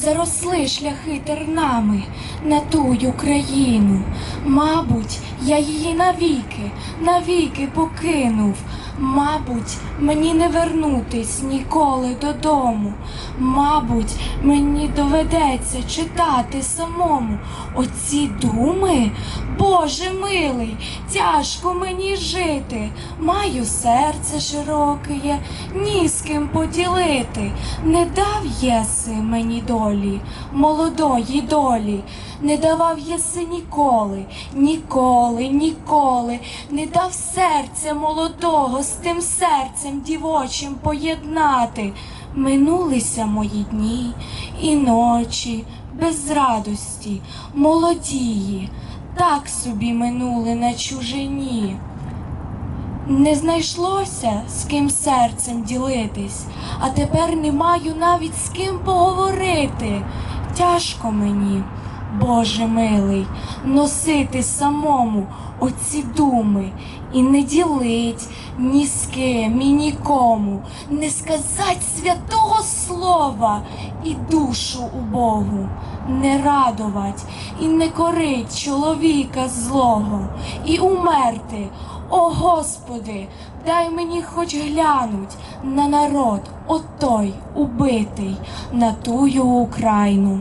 заросли шляхи тернами на тую країну. Мабуть, я її навіки, навіки покинув. Мабуть, мені не вернутись ніколи додому. Мабуть, мені доведеться читати самому оці думи. Боже милий, тяжко мені жити. Маю серце широке, ні ким поділити. Не дав єси мені долі, молодої долі, не давав єси ніколи, ніколи, ніколи, не дав серця молодого з тим серцем дівочим поєднати. Минулися мої дні і ночі без радості, молодії, так собі минули на чужині. Не знайшлося з ким серцем ділитись, а тепер не маю навіть з ким поговорити. Тяжко мені, Боже милий, носити самому оці думи і не ділить ні з ким, і нікому, не сказать святого слова і душу убогу, не радовать і не корить чоловіка злого, і умерти. О Господи, дай мені хоч глянуть на народ, отой убитий, на тую Україну.